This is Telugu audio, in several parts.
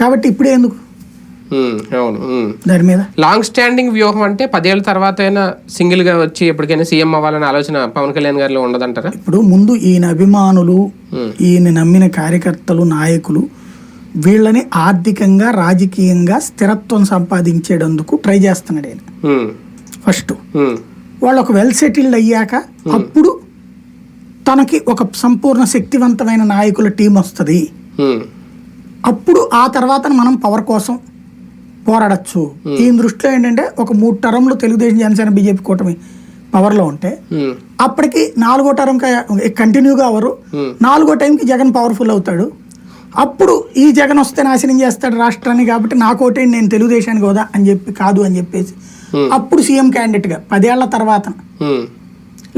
కాబట్టి ఇప్పుడే ఎందుకు? అవును. దాని మీద? లాంగ్ స్టాండింగ్ వ్యూహం అంటే పదేళ్ళ తర్వాత అయినా సింగిల్గా వచ్చి ఎప్పటికైనా సీఎం అవ్వాలనే ఆలోచన పవన్ కళ్యాణ్ గారిలో ఉండదంటారా? ఇప్పుడు ముందు ఈయన అభిమానులు ఈయన నమ్మిన కార్యకర్తలు నాయకులు వీళ్ళని ఆర్థికంగా రాజకీయంగా స్థిరత్వం సంపాదించేటందుకు ట్రై చేస్తున్నాడు ఆయన ఫస్ట్. వాళ్ళు ఒక వెల్ సెటిల్డ్ అయ్యాక అప్పుడు తనకి ఒక సంపూర్ణ శక్తివంతమైన నాయకుల టీం వస్తుంది. అప్పుడు ఆ తర్వాత మనం పవర్ కోసం పోరాడచ్చు. ఈ దృష్టిలో ఏంటంటే ఒక మూడు టర్మ్లు తెలుగుదేశం జనసేన బీజేపీ కూటమి పవర్లో ఉంటే ఉమ్, అప్పటికి నాలుగో టర్మ్ కంటిన్యూగా అవరు నాలుగో టైంకి జగన్ పవర్ఫుల్ అవుతాడు. అప్పుడు ఈ జగన్ వస్తే నాశనం చేస్తాడు రాష్ట్రాన్ని కాబట్టి నాకోటే నేను తెలుగుదేశానికి హోదా అని చెప్పి కాదు అని చెప్పేసి. అప్పుడు సీఎం క్యాండిడేట్గా పదేళ్ళ తర్వాత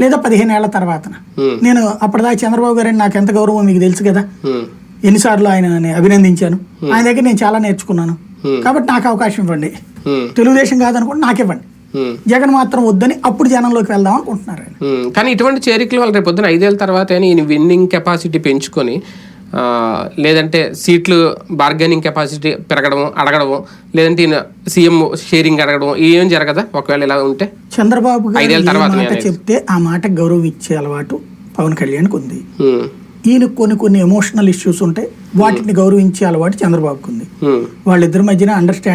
లేదా పదిహేను ఏళ్ళ తర్వాత Hmm. నేను అప్పటిదాకా చంద్రబాబు గారిని నాకు ఎంత గౌరవం మీకు తెలుసు కదా? ఎన్నిసార్లు ఆయన అభినందించాను. ఆయన దగ్గర నేను చాలా నేర్చుకున్నాను. కాబట్టి నాకు అవకాశం ఇవ్వండి. ఉమ్, తెలుగుదేశం కాదనుకోండి నాకు ఇవ్వండి. ఉమ్. జగన్ మాత్రం వద్దని అప్పుడు జనంలోకి వెళ్దాం అనుకుంటున్నారు కానీ ఇటువంటి చేరికల వల్ల రేపు పొద్దున ఐదేళ్ళ తర్వాత ఈయన విన్నింగ్ కెపాసిటీ పెంచుకొని లేదంటే సీట్లు బార్గెనింగ్ కెపాసిటీ పెరగడం అడగడం లేదంటే ఈయన సీఎం షేరింగ్ అడగడం ఏం జరగదా? ఒకవేళ ఇలా ఉంటే? చంద్రబాబు ఏ తర్వాత మాట చెప్తే ఆ మాటకు గౌరవం ఇచ్చే అలవాటు పవన్ కళ్యాణ్కి ఉంది. ఈయన కొన్ని కొన్ని ఎమోషనల్ ఇష్యూస్ ఉంటాయి వాటిని గౌరవించే అలవాటు చంద్రబాబుకు ఉంది ఉమ్. వాళ్ళిద్దరి మధ్యన అండర్స్టాండింగ్